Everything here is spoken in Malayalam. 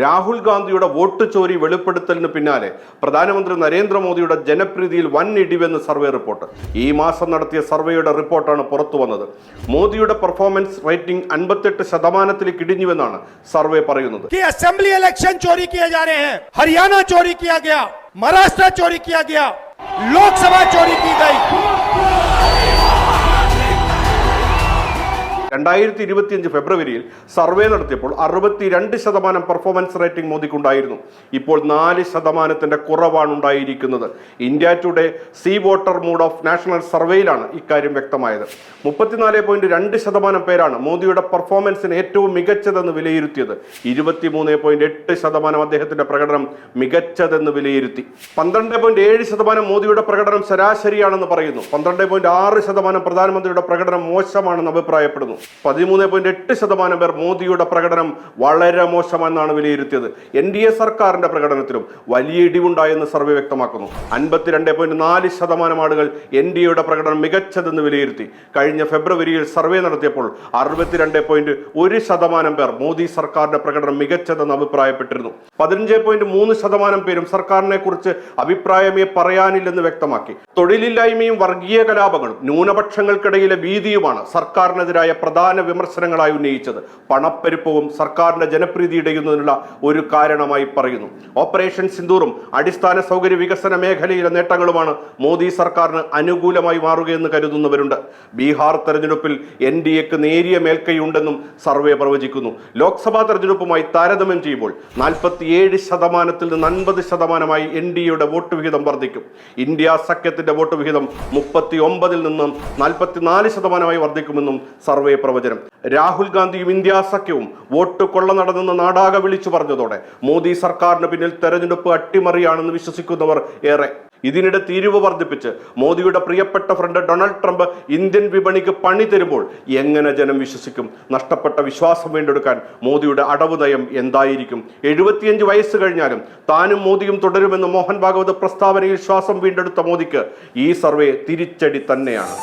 രാഹുൽ ഗാന്ധിയുടെ വോട്ട് ചോരി വെളിപ്പെടുത്തലിന് പിന്നാലെ പ്രധാനമന്ത്രി നരേന്ദ്രമോദിയുടെ ജനപ്രീതിയിൽ വൻ ഇടിവെന്ന് സർവേ റിപ്പോർട്ട്. ഈ മാസം നടത്തിയ സർവേയുടെ റിപ്പോർട്ടാണ് പുറത്തു വന്നത്. മോദിയുടെ പെർഫോമൻസ് റേറ്റിംഗ് അൻപത്തെട്ട് ശതമാനത്തിൽ കിടിഞ്ഞുവെന്നാണ് സർവേ പറയുന്നത്. അസംബ്ലി ഇലക്ഷൻ ചോരി ഹരിയാന ചോരി മഹാരാഷ്ട്ര ചോരി ലോക്സഭ ചോരി രണ്ടായിരത്തി ഇരുപത്തിയഞ്ച് ഫെബ്രുവരിയിൽ സർവേ നടത്തിയപ്പോൾ അറുപത്തിരണ്ട് ശതമാനം പെർഫോമൻസ് റേറ്റിംഗ് മോദിക്കുണ്ടായിരുന്നു. ഇപ്പോൾ നാല് ശതമാനത്തിന്റെ കുറവാണ് ഉണ്ടായിരിക്കുന്നത്. India Today C voter mood of national സർവേയിലാണ് ഇക്കാര്യം വ്യക്തമായത്. മുപ്പത്തിനാല് പോയിന്റ് രണ്ട് ശതമാനം പേരാണ് മോദിയുടെ പെർഫോമൻസിന് ഏറ്റവും മികച്ചതെന്ന് വിലയിരുത്തിയത്. ഇരുപത്തിമൂന്ന് പോയിന്റ് എട്ട് ശതമാനം അദ്ദേഹത്തിന്റെ പ്രകടനം മികച്ചതെന്ന് വിലയിരുത്തി. പന്ത്രണ്ട് പോയിന്റ് ഏഴ് ശതമാനം മോദിയുടെ പ്രകടനം ശരാശരിയാണെന്ന് പറയുന്നു. പന്ത്രണ്ട് പോയിന്റ് ആറ് ശതമാനം പ്രധാനമന്ത്രിയുടെ പ്രകടനം മോശമാണെന്ന് അഭിപ്രായപ്പെടുന്നു. പതിമൂന്ന് പോയിന്റ് എട്ട് ശതമാനം പേർ മോദിയുടെ പ്രകടനം വളരെ മോശമെന്നാണ് വിലയിരുത്തിയത്. എൻ ഡി എ സർക്കാരിന്റെ പ്രകടനത്തിലും വലിയ ഇടിവുണ്ടായെന്ന് സർവേ വ്യക്തമാക്കുന്നു. അൻപത്തിരണ്ട് പോയിന്റ് നാല് ശതമാനം ആളുകൾ എൻ ഡി എയുടെ പ്രകടനം മികച്ചതെന്ന് വിലയിരുത്തി. കഴിഞ്ഞ ഫെബ്രുവരിയിൽ സർവേ നടത്തിയപ്പോൾ അറുപത്തിരണ്ട് പോയിന്റ് ഒരു ശതമാനം പേർ മോദി സർക്കാരിന്റെ പ്രകടനം മികച്ചതെന്ന് അഭിപ്രായപ്പെട്ടിരുന്നു. പതിനഞ്ച് പോയിന്റ് മൂന്ന് ശതമാനം പേരും സർക്കാരിനെ കുറിച്ച് അഭിപ്രായമേ പറയാനില്ലെന്ന് വ്യക്തമാക്കി. തൊഴിലില്ലായ്മയും വർഗീയ കലാപങ്ങളും ന്യൂനപക്ഷങ്ങൾക്കിടയിലെ ഭീതിയുമാണ് സർക്കാരിനെതിരായ പ്രധാന വിമർശനങ്ങളായി ഉന്നയിച്ചത്. പണപ്പെരുപ്പവും സർക്കാരിന്റെ ജനപ്രീതി ഇടയുന്നതിനുള്ള ഒരു കാരണമായി പറയുന്നു. ഓപ്പറേഷൻ സിന്ദൂറും അടിസ്ഥാന സൗകര്യ വികസന മേഖലയിലെ നേട്ടങ്ങളുമാണ് മോദി സർക്കാരിന് അനുകൂലമായി മാറുകയെന്ന് കരുതുന്നവരുണ്ട്. ബീഹാർ തെരഞ്ഞെടുപ്പിൽ എൻ ഡി എക്ക് നേരിയ മേൽക്കൈയുണ്ടെന്നും സർവേ പ്രവചിക്കുന്നു. ലോക്സഭാ തെരഞ്ഞെടുപ്പുമായി താരതമ്യം ചെയ്യുമ്പോൾ നാൽപ്പത്തിയേഴ് ശതമാനത്തിൽ നിന്ന് അൻപത് ശതമാനമായി എൻ ഡി എയുടെ വോട്ട് വിഹിതം വർദ്ധിക്കും. ഇന്ത്യ സഖ്യത്തിന്റെ വോട്ട് വിഹിതം മുപ്പത്തി ഒമ്പതിൽ നിന്നും നാൽപ്പത്തിനാല് ശതമാനമായി വർദ്ധിക്കുമെന്നും സർവേ പ്രവചനം. രാഹുൽ ഗാന്ധിയും ഇന്ത്യ സഖ്യവും വോട്ട് കൊള്ള നടന്നെന്ന് നാടാകെ വിളിച്ചു പറഞ്ഞതോടെ മോദി സർക്കാരിന് പിന്നിൽ തെരഞ്ഞെടുപ്പ് അട്ടിമറിയാണെന്ന് വിശ്വസിക്കുന്നവർ ഏറെ. ഇതിനിടെ തീരുവ വർദ്ധിപ്പിച്ച് മോദിയുടെ പ്രിയപ്പെട്ട ഫ്രണ്ട് ഡൊണാൾഡ് ട്രംപ് ഇന്ത്യൻ വിപണിക്ക് പണി തരുമ്പോൾ എങ്ങനെ ജനം വിശ്വസിക്കും? നഷ്ടപ്പെട്ട വിശ്വാസം വീണ്ടെടുക്കാൻ മോദിയുടെ അടവ് നയം എന്തായിരിക്കും? എഴുപത്തിയഞ്ച് വയസ്സ് കഴിഞ്ഞാലും താനും മോദിയും തുടരുമെന്ന് മോഹൻ ഭാഗവത് പ്രസ്താവനയിൽ ശ്വാസം വീണ്ടെടുത്ത മോദിക്ക് ഈ സർവേ തിരിച്ചടി തന്നെയാണ്.